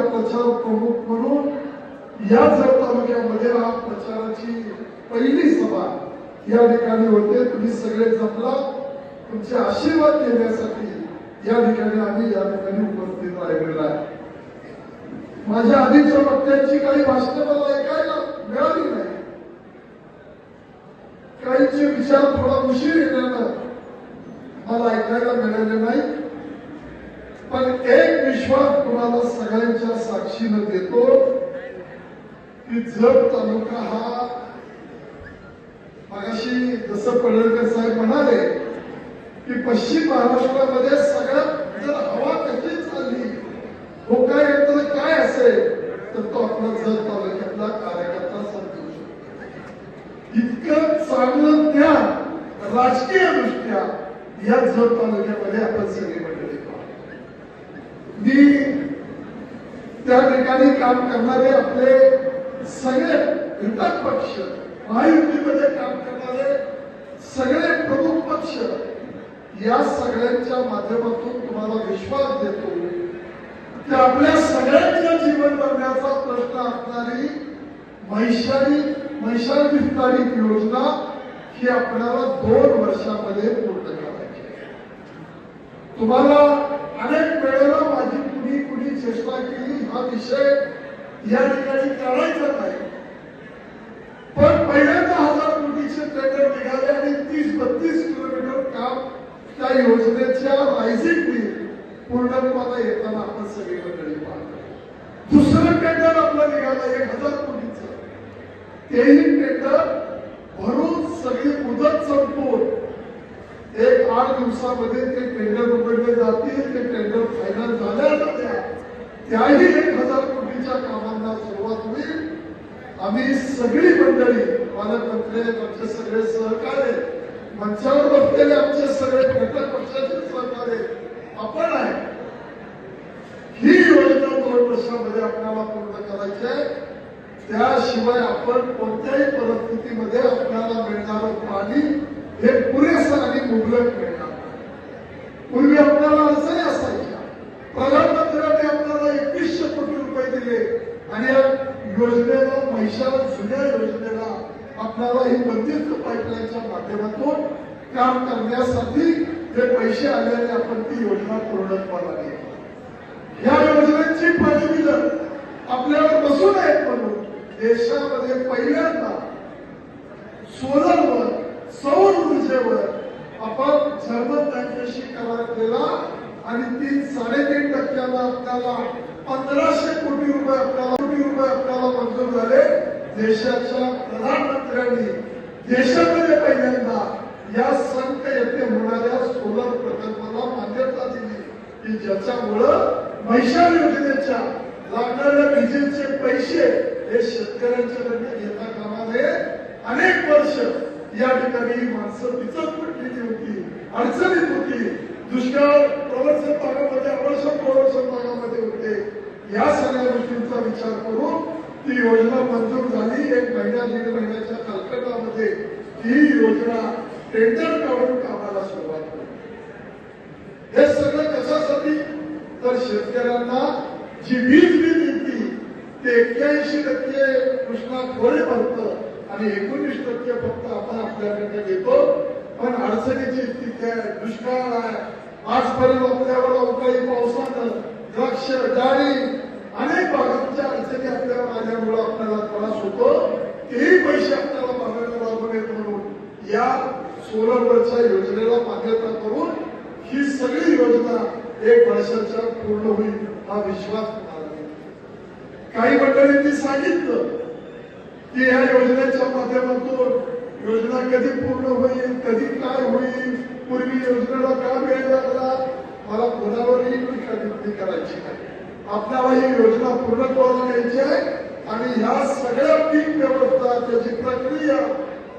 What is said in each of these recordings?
जिल्ह्यातला प्रचार प्रमुख म्हणून या जत तालुक्यामध्ये हा प्रचाराची पहिली सभा या ठिकाणी होते तुम्ही सगळे जपला. तुमचे आशीर्वाद देण्यासाठी या ठिकाणी आम्ही या ठिकाणी उपस्थित राहिलेला आहे. माझ्या आधीच्या वक्त्यांची काही भाषणं मला ऐकायला मिळाली नाही. काहीचे विचार थोडा उशीर येण्यानं मला ऐकायला मिळाले नाही. पण एक विश्वास तुम्हाला सगळ्यांच्या साक्षीनं देतो की जत तालुका हा मगाशी जसं पडळकर साहेब म्हणाले की पश्चिम महाराष्ट्रामध्ये सगळ्यात जर हवा कशी चालली होका यंत्र काय असेल तर तो आपला जत तालुक्यातला कार्यकर्ता समजू शकतो. इतकं चांगलं ज्ञान राजकीय दृष्ट्या या जत तालुक्यामध्ये आपण सगळी मी त्या ठिकाणी काम करणारे आपले सगळे घटक पक्ष महायुतीमध्ये काम करणारे सगळे प्रमुख पक्ष या सगळ्यांच्या माध्यमातून तुम्हाला विश्वास देतो की आपल्या सगळ्यांच्या जीवन जगण्याचा प्रश्न असणारी महिषारी महिषार विस्तारित योजना ही आपल्याला दोन वर्षामध्ये पूर्ण करायची तुम्हाला अनेक वेळेस विषय या ठिकाणी करायचा नाही. पण पहिल्यांदा हजार कोटीचे टेंडर निघाले आणि तीस बत्तीस किलोमीटर काम त्या योजनेच्या रायझिंगनी पूर्णत्वाला येताना आपण सगळीकडे पाहतो दुसरं टेंडर आपलं निघालं एक हजार कोटीचं. तेही टेंडर भरून सगळी मुदत संपवून एक आठ दिवसामध्ये ते टेंडर उघडले जातील ते टेंडर फायनल झाल्या जात्या त्याही एक हजार कोटीच्या कामांना सुरुवात होईल आम्ही सगळी मंडळी पालकमंत्री आमचे सगळे सहकार्य मंचावर बसलेले आमचे सगळे घटक पक्षाचे सहकार्य आपण आहे. ही योजना दोन वर्षामध्ये आपल्याला पूर्ण करायची आहे. त्याशिवाय आपण कोणत्याही परिस्थितीमध्ये आपल्याला मिळणारं पाणी हे पुरेसं आणि मुबलक मिळणार पूर्वी आपल्याला अडचणी असायच्या प्रधानमंत्र्यांनी आपल्याला एकवीसशे कोटी रुपये दिले आणि या योजनेला महिषाला जुन्या योजनेला आपल्याला हे बंदिस्त पाईपलाईनच्या माध्यमातून काम करण्यासाठी जे पैसे आलेले आपण ती योजना पूर्णत्वाला नेली या योजनेची पाणी दिलं आपल्यावर बसू नयेत म्हणून देशामध्ये पहिल्यांदा सोलरवर सौर ऊर्जेवर आपण जर्मन बँकेशी करार केला आणि तीन साडेतीन टक्क्याला आपल्याला पंधराशे कोटी रुपये आपल्याला कोटी रुपये आपल्याला मंजूर झाले. देशाच्या प्रधान मित्रांनी देशामध्ये पहिल्यांदा या संत येथे होणाऱ्या सोलर प्रकल्पाला मान्यता दिली. की ज्याच्यामुळं मैशाल योजनेच्या लागणाऱ्या विजेचे पैसे हे शेतकऱ्यांच्याकडे घेता कामा नये. अनेक वर्ष या ठिकाणी माणसं पिचत पडलेली होती अडचणीत होती दुष्काळ प्रवर्षण भागामध्ये अवर्षण प्रवर्षण भागामध्ये होते. या सगळ्या गोष्टींचा विचार करून ती योजना मंजूर झाली. एक महिना दीड महिन्याच्या कालखंडामध्ये ही योजना टेंडर काढून कामाला सुरुवात केली. हे सगळं कशासाठी? तर शेतकऱ्यांना जी वीज बिल येते ते एक्क्याऐंशी टक्के कृष्णा खोळे भरत आणि एकोणीस टक्के फक्त आपण आपल्याकडे देतो पण अडचणीची स्थिती आहे दुष्काळ आहे. आजपर्यंत आपल्यावर अवकाळी पावसानं द्राक्ष डाळी अनेक भागांच्या अडचणी आपल्यावर आल्यामुळं आपल्याला त्रास होतो. तेही पैसे आपल्याला मागायला लागू नयेत म्हणून. या सोलरवरच्या योजनेला मान्यता करून ही सगळी योजना एक वर्षाच्या पूर्ण होईल हा विश्वास काही मंडळींनी सांगितलं की या योजनेच्या माध्यमातून योजना कधी पूर्ण होईल कधी काय होईल पूर्वी योजनेला का वेळ लागला? मला कोणावरही टीका करायची नाही. आपल्याला ही योजना पूर्ण करून घ्यायची आहे. आणि ह्या सगळ्या पीक व्यवस्था त्याची प्रक्रिया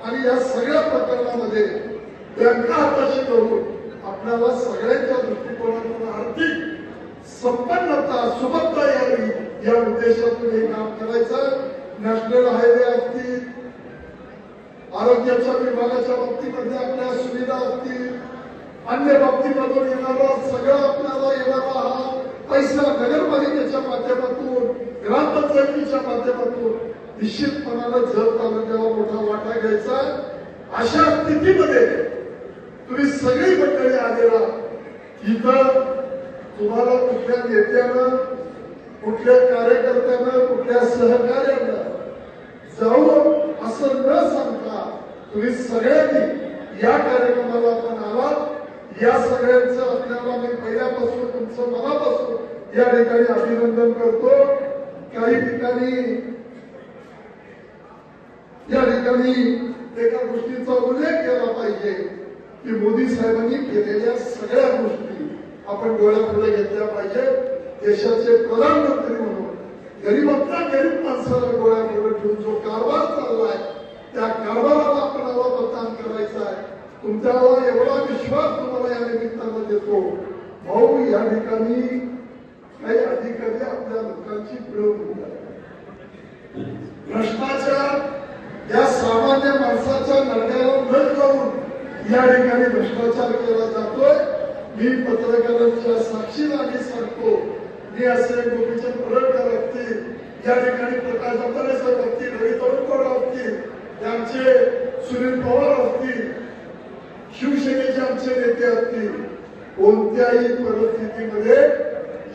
आणि या सगळ्या प्रकरणामध्ये बँका हाताशी करून आपल्याला सगळ्यांच्या दृष्टिकोनातून आर्थिक संपन्नता सुबत्ता यावी या उद्देशातून हे काम करायचं नॅशनल हायवे असतील आरोग्याच्या विभागाच्या बाबतीमध्ये आपल्या सुविधा असतील अन्य बाबतीमधून येणारा सगळा आपल्याला येणारा हा पैसा नगरपालिकेच्या माध्यमातून ग्रामपंचायतीच्या माध्यमातून निश्चितपणानं जर तालुक्याला मोठा वाटा घ्यायचा. अशा स्थितीमध्ये तुम्ही सगळी मंडळी आलेला. इथं तुम्हाला कुठल्या नेत्यानं कुठल्या कार्यकर्त्यानं कुठल्या सहकार्यानं जाऊ असं न सांगता तुम्ही सगळ्यांनी या कार्यक्रमाला आपण आलात. या सगळ्यांचं आपल्याला मी पहिल्यापासून तुमचं मनापासून या ठिकाणी अभिनंदन करतो. काही ठिकाणी या ठिकाणी एका गोष्टीचा उल्लेख केला पाहिजे की मोदी साहेबांनी केलेल्या सगळ्या गोष्टी आपण डोळ्यापुढे घेतल्या पाहिजे देशाचे प्रधानमंत्री म्हणून गरीबातल्या गरीब माणसाला डोळ्यापुढे ठेवून जो कारभार चाललाय त्या कारभाराला आपण मतदान करायचं आहे. तुमच्यावर एवढा विश्वास या निमित्तानं देतो भाऊ या ठिकाणी काही अधिकारी आपल्या लोकांची पिळवणूक भ्रष्टाचार या सामान्य माणसाच्या नरड्याला न करून या ठिकाणी भ्रष्टाचार केला जातोय. मी पत्रकारांच्या साक्षीदारी सांगतो मी असे गोपीचंद पडळकर असतील या ठिकाणी प्रकाश अंबारे असतील रवी तोडकर असतील त्यांचे सुनील पवार असतील शिवसेनेचे आमचे नेते असतील कोणत्याही परिस्थितीमध्ये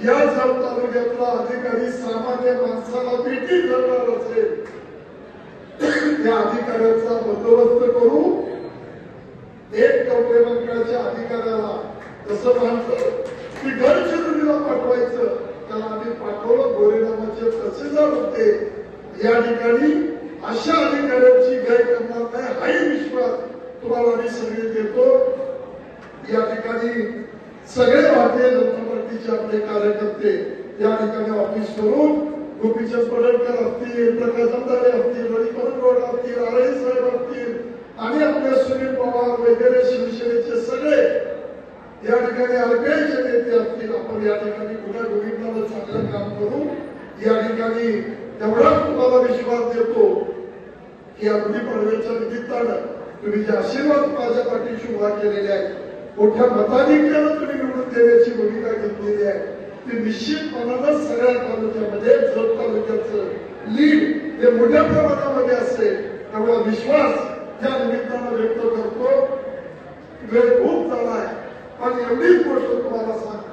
या जळ तालुक्यातला अधिकारी सामान्य माणसाला भेटी करणार असेल. त्या अधिकाऱ्याचा बंदोबस्त करू. एक कवटेमंडळाच्या अधिकाऱ्याला तसं माणसं की गडचिरोलीला पाठवायचं. त्याला आम्ही पाठवलं गोरे नामाचे तहसीलदार होते. या ठिकाणी अशा अधिकाऱ्यांची गैर करणार नाही हाही विश्वास. तुम्हाला मी सगळे देतो. या ठिकाणी सगळे भारतीय जनता पार्टीचे आपले कार्यकर्ते या ठिकाणी ऑफिस करून गोपीचंद पडळकर असतील प्रकाश अंधारे असतील रवी परगोड असतील आरे साहेब असतील आणि आपले सुनील पवार वगैरे शिवसेनेचे सगळे या ठिकाणी आरपीआयचे नेते असतील. आपण या ठिकाणी कुठल्या गोविंदाला चांगलं काम करू. या ठिकाणी तेवढाच तुम्हाला विश्वास देतो की या गुढीपाडव्याच्या निमित्तानं तुम्ही जे आशीर्वाद माझ्या पाठीशी उभा केलेले आहेत मोठ्या मताधिक्यानं तुम्ही निवडून देण्याची भूमिका घेतलेली आहे ती निश्चितपणानं सगळ्या तालुक्यामध्ये जत तालुक्याचं लीड हे मोठ्या प्रमाणामध्ये असेल तेवढा विश्वास या निमित्तानं व्यक्त करतो. वेळ खूप झालाय पण एवढीच गोष्ट तुम्हाला सांगतो.